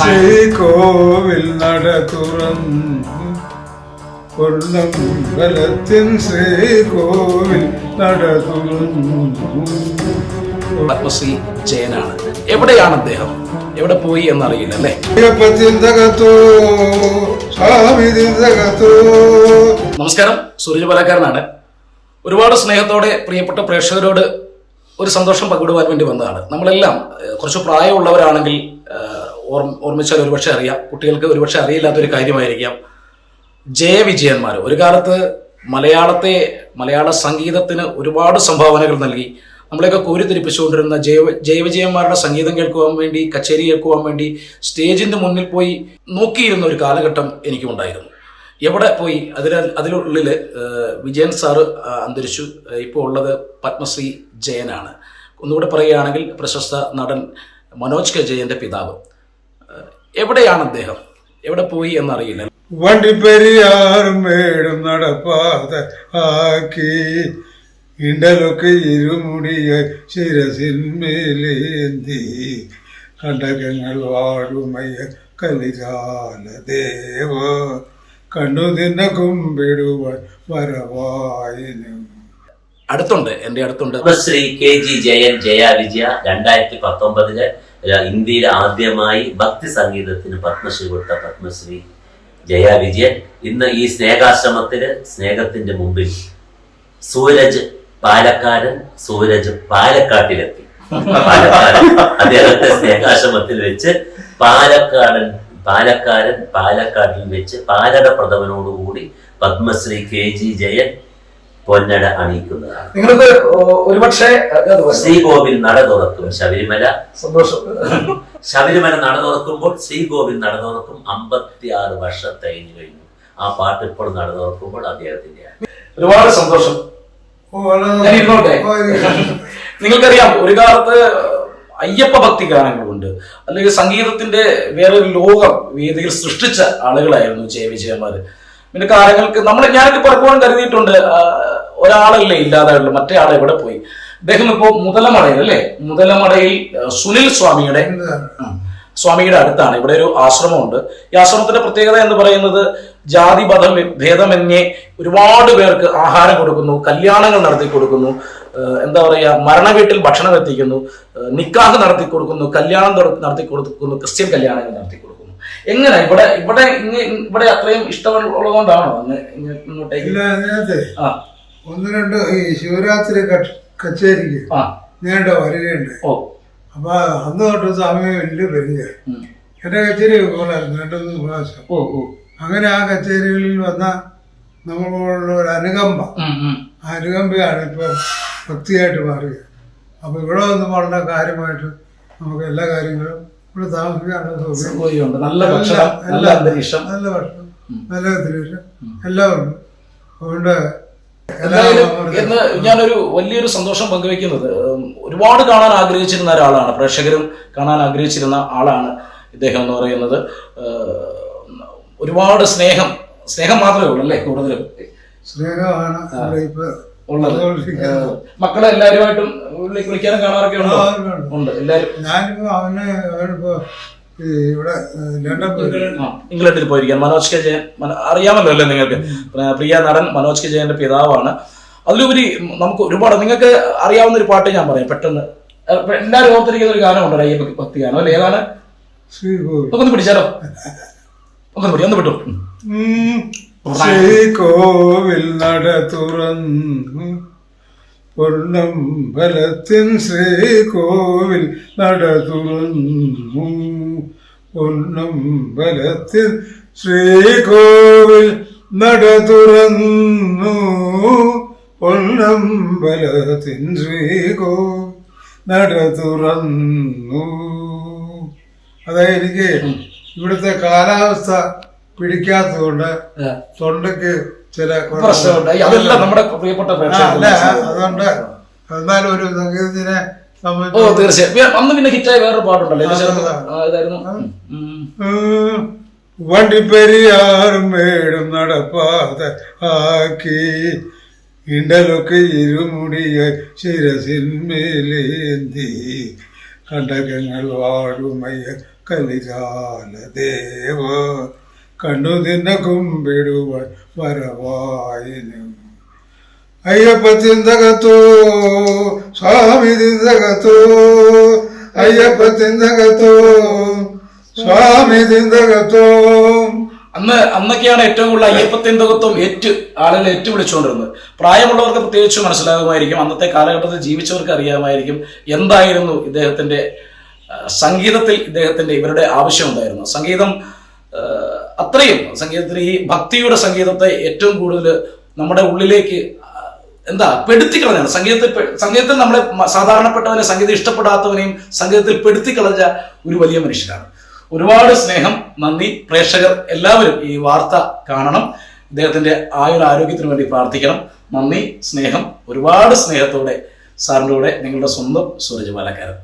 ശ്രീകോവിൽ നട തുറന്നു. പൊന്നമ്പലത്തിൻ ശ്രീകോവിൽ നട തുറന്നു. പത്മശ്രീ ജയനാണ്. എവിടെയാണ് അദ്ദേഹം? എവിടെ പോയി എന്നറിയില്ല അല്ലേ? നമസ്കാരം സൂരജ് പാലക്കാരനാണ്. ഒരുപാട് സ്നേഹത്തോടെ പ്രിയപ്പെട്ട പ്രേക്ഷകരോട് ഒരു സന്തോഷം പങ്കിടുവാൻ വേണ്ടി വന്നതാണ്. നമ്മളെല്ലാം കുറച്ച് പ്രായമുള്ളവരാണെങ്കിൽ ഓർമ്മ ഓർമ്മിച്ചാൽ ഒരുപക്ഷെ അറിയാം. കുട്ടികൾക്ക് ഒരുപക്ഷെ അറിയില്ലാത്തൊരു കാര്യമായിരിക്കാം. ജയവിജയന്മാർ ഒരു കാലത്ത് മലയാളത്തെ മലയാള സംഗീതത്തിന് ഒരുപാട് സംഭാവനകൾ നൽകി. നമ്മളെയൊക്കെ കോരിത്തിരിപ്പിച്ചുകൊണ്ടിരുന്ന ജയ ജയവിജയന്മാരുടെ സംഗീതം കേൾക്കുവാൻ വേണ്ടി കച്ചേരി കേൾക്കുവാൻ വേണ്ടി സ്റ്റേജിന്റെ മുന്നിൽ പോയി നോക്കിയിരുന്ന ഒരു കാലഘട്ടം എനിക്കുണ്ടായിരുന്നു എവിടെ പോയി? അതിൽ അതിനുള്ളിൽ വിജയൻ സാറ് അന്തരിച്ചു. ഇപ്പോൾ ഉള്ളത് പത്മശ്രീ ജയനാണ്. ഒന്നുകൂടെ പറയുകയാണെങ്കിൽ പ്രശസ്ത നടൻ മനോജ് കെ ജയന്റെ പിതാവ്. എവിടെയാണ് അദ്ദേഹം? എവിടെ പോയി എന്നറിയില്ല. വണ്ടിപ്പെരിയാറും മേടും നടപ്പാത ആക്കി. ഇണ്ടലൊക്കെ ഇരുമുടിയ ശിരസിന്മേലേന്തി കണ്ടകങ്ങൾ വാഴുമയ കലികാല ദേവ കണ്ടു നിന്ന കുമ്പിടുവാൻ വരവായിനും. അടുത്തുണ്ട് എന്റെ അടുത്തുണ്ട്. ശ്രീ കെ ജി ജയൻ ജയ വിജയ രണ്ടായിരത്തി പത്തൊമ്പതിൽ ഇന്ത്യയിൽ ആദ്യമായി ഭക്തി സംഗീതത്തിന് പത്മശ്രീ കൊടുത്ത പത്മശ്രീ ജയ വിജയൻ. ഇന്ന് ഈ സ്നേഹാശ്രമത്തിൽ സ്നേഹത്തിന്റെ മുമ്പിൽ സൂരജ് പാലക്കാരൻ സൂരജ് പാലക്കാട്ടിലെത്തി. പാലക്കാരൻ അദ്ദേഹത്തെ സ്നേഹാശ്രമത്തിൽ വെച്ച് പാലക്കാടൻ പാലക്കാരൻ പാലക്കാട്ടിൽ വെച്ച് പാലട പ്രഥമനോടുകൂടി പത്മശ്രീ കെ ജി ജയൻ പൊന്നട അണിയിക്കുന്നതാണ്. നിങ്ങൾക്ക് ഒരുപക്ഷെ ശ്രീകോവിൽ നട തുറക്കും ശബരിമല. സന്തോഷം. ശബരിമല നട തുറക്കുമ്പോൾ ശ്രീകോവിൽ നട തുറക്കും അമ്പത്തി ആറ് വർഷം കഴിഞ്ഞു. കഴിഞ്ഞു ആ പാട്ട് ഇപ്പോൾ നട തുറക്കുമ്പോൾ അദ്ദേഹത്തിന്റെ ഒരുപാട് സന്തോഷം. നിങ്ങൾക്കറിയാം ഒരു കാലത്ത് അയ്യപ്പ ഭക്തി ഗാനങ്ങളുണ്ട്. അല്ലെങ്കിൽ സംഗീതത്തിന്റെ വേറൊരു ലോകം വേദിയിൽ സൃഷ്ടിച്ച ആളുകളായിരുന്നു ജയ വിജയന്മാര്. പിന്നെ കാലങ്ങൾക്ക് നമ്മൾ ഞാനൊക്കെ പലപ്പോഴും കരുതിയിട്ടുണ്ട് ഒരാളല്ലേ ഇല്ലാതായുള്ളൂ മറ്റേ ആൾ എവിടെ പോയി? അദ്ദേഹം ഇപ്പോ മുതലമടയിൽ അല്ലേ? മുതലമടയിൽ സുനിൽ സ്വാമിയുടെ. സ്വാമിയുടെ അടുത്താണ്. ഇവിടെ ഒരു ആശ്രമമുണ്ട്. ഈ ആശ്രമത്തിന്റെ പ്രത്യേകത എന്ന് പറയുന്നത് ജാതി ബദം ഭേദമന്യേ ഒരുപാട് പേർക്ക് ആഹാരം കൊടുക്കുന്നു കല്യാണങ്ങൾ നടത്തി കൊടുക്കുന്നു എന്താ പറയുക മരണ വീട്ടിൽ ഭക്ഷണം എത്തിക്കുന്നു നിക്കാഹ് നടത്തി കൊടുക്കുന്നു കല്യാണം നടത്തി കൊടുക്കുന്നു ക്രിസ്ത്യൻ കല്യാണങ്ങൾ നടത്തി കൊടുക്കുന്നു. എങ്ങനെ? ഇവിടെ ഇവിടെ ഇവിടെ അത്രയും ഇഷ്ടമുള്ളതുകൊണ്ടാണോ ഇങ്ങോട്ടേക്ക്? ആ. ഒന്ന് രണ്ട് ഈ ശിവരാത്രി കച്ചേരിക്ക് നീണ്ട വരികയുണ്ട്. അപ്പൊ അന്ന് തൊട്ട് സ്വാമി വലിയ വരിക എന്റെ കച്ചേരി പോലായിരുന്നു രണ്ടു മൂന്ന് പ്രാവശ്യം. അങ്ങനെ ആ കച്ചേരികളിൽ വന്ന നമ്മളോടുള്ള ഒരു അനുകമ്പ. ആ അനുകമ്പയാണ് ഇപ്പൊ ഭക്തിയായിട്ട് മാറിയത് അപ്പൊ ഇവിടെ വന്ന് വളരെ കാര്യമായിട്ട് നമുക്ക് എല്ലാ കാര്യങ്ങളും ഇവിടെ താമസിക്കാനുള്ള സൗകര്യം. നല്ല ഭക്ഷണം നല്ല അന്തരീക്ഷം. നല്ല ഭക്ഷണം നല്ല അന്തരീക്ഷം. എല്ലാം ഉണ്ട് അതുകൊണ്ട് എന്തായാലും ഇന്ന് ഞാനൊരു വലിയൊരു സന്തോഷം പങ്കുവെക്കുന്നത് ഒരുപാട് കാണാൻ ആഗ്രഹിച്ചിരുന്ന ഒരാളാണ്. പ്രേക്ഷകരും കാണാൻ ആഗ്രഹിച്ചിരുന്ന ആളാണ് ഇദ്ദേഹം എന്ന് പറയുന്നത്. ഒരുപാട് സ്നേഹം സ്നേഹം മാത്രമേ ഉള്ളൂ അല്ലേ കൂടുതലും? സ്നേഹമാണ് ഉള്ളത്. മക്കളെ എല്ലാവരുമായിട്ടും വിളി- വിളിക്കാനും കാണാറൊക്കെ ഉണ്ടോ? ഉണ്ട്, എല്ലാരും എല്ലാവരും ഞാനിപ്പോ അവന് ഇവിടെ ഇംഗ്ലണ്ടിൽ. പോയിരിക്കാൻ മനോജ് കെ ജയൻ. അറിയാമല്ലോ അല്ലേ നിങ്ങൾക്ക്? പ്ര- പ്രിയ നടൻ മനോജ് കെ ജയന്റെ പിതാവാണ്. അതിലുപരി നമുക്ക് ഒരുപാട് നിങ്ങൾക്ക് അറിയാവുന്ന ഒരു പാട്ട് ഞാൻ പറയാം. പെട്ടെന്ന്. എല്ലാവരും ഓർത്തിരിക്കുന്ന ഒരു ഗാനമുണ്ട്. അയ്യപ്പ ഭക്തി ഗാനം അല്ലേ? ഏതാണ്? ഒന്ന് പിടിച്ചാലോ? ഒന്ന് പിടി ഒന്ന് വിട്ടു. ശ്രീകോവിൽ നട തുറന്നു. പൊന്നമ്പലത്തിൻ ശ്രീകോവിൽ നട തുറന്നു പൊന്നമ്പലത്തിൻ ശ്രീകോവിൽ നട തുറന്നു പൊന്നമ്പലത്തിൻ ശ്രീകോവിൽ നട തുറന്നു അതായത് എനിക്ക് ഇവിടുത്തെ കാലാവസ്ഥ പിടിക്കാത്തതുകൊണ്ട് തൊണ്ടയ്ക്ക് ചില കുഴപ്പങ്ങൾ. അതെല്ലാം നമ്മുടെ പ്രിയപ്പെട്ട പ്രേക്ഷകർ അതുകൊണ്ട് എന്നാലും ഒരു സംഗീതത്തിനെ ഓ തീർച്ചയായും. അന്ന് പിന്നെ ഹിറ്റായ വേറൊരു പാട്ടുണ്ടല്ലോ. ഇതായിരുന്നു. വണ്ടിപ്പെരിയാറും മേടും നടപ്പാത ആക്കി ഇണ്ടലൊക്കെ ഇരുമുടിയ ശിരസിന്മേലേന്തി കണ്ടകങ്ങൾ വാഴുമയ കലികാല ദേവ. കണ്ടു നിന്നെ കുമ്പിടുവാൻ വരവായിനും അയ്യപ്പ തിന്തകത്തോ സ്വാമി തിന്തകത്തോ അയ്യപ്പ തിന്തകത്തോ സ്വാമി തിന്തകത്തോ അന്ന് അന്നൊക്കെയാണ് ഏറ്റവും കൂടുതൽ അയ്യപ്പത്തിന്തകത്വം ഏറ്റ് ആളുകൾ ഏറ്റു വിളിച്ചുകൊണ്ടിരുന്നത് പ്രായമുള്ളവർക്ക് പ്രത്യേകിച്ച് മനസ്സിലാകുമായിരിക്കും. അന്നത്തെ കാലഘട്ടത്തിൽ ജീവിച്ചവർക്ക് അറിയാമായിരിക്കും എന്തായിരുന്നു ഇദ്ദേഹത്തിന്റെ സംഗീതത്തിൽ ഇദ്ദേഹത്തിന്റെ ഇവരുടെ ആവശ്യം ഉണ്ടായിരുന്നു സംഗീതം അത്രയും സംഗീതത്തിന് ഈ ഭക്തിയുടെ സംഗീതത്തെ ഏറ്റവും കൂടുതൽ നമ്മുടെ ഉള്ളിലേക്ക് എന്താ പെടുത്തി കളഞ്ഞാണ് സംഗീതത്തിൽ സംഗീതത്തിൽ നമ്മളെ സാധാരണപ്പെട്ടവനെ സംഗീതം ഇഷ്ടപ്പെടാത്തവനെയും സംഗീതത്തിൽ പെടുത്തി കളഞ്ഞ ഒരു വലിയ മനുഷ്യനാണ്. ഒരുപാട് സ്നേഹം നന്ദി പ്രേക്ഷകർ എല്ലാവരും ഈ വാർത്ത കാണണം. ഇദ്ദേഹത്തിന്റെ ആയുർ ആരോഗ്യത്തിന് വേണ്ടി പ്രാർത്ഥിക്കണം. നന്ദി സ്നേഹം ഒരുപാട് സ്നേഹത്തോടെ സാറിന്റെ കൂടെ നിങ്ങളുടെ സ്വന്തം സൂരജ് പാലക്കാരൻ.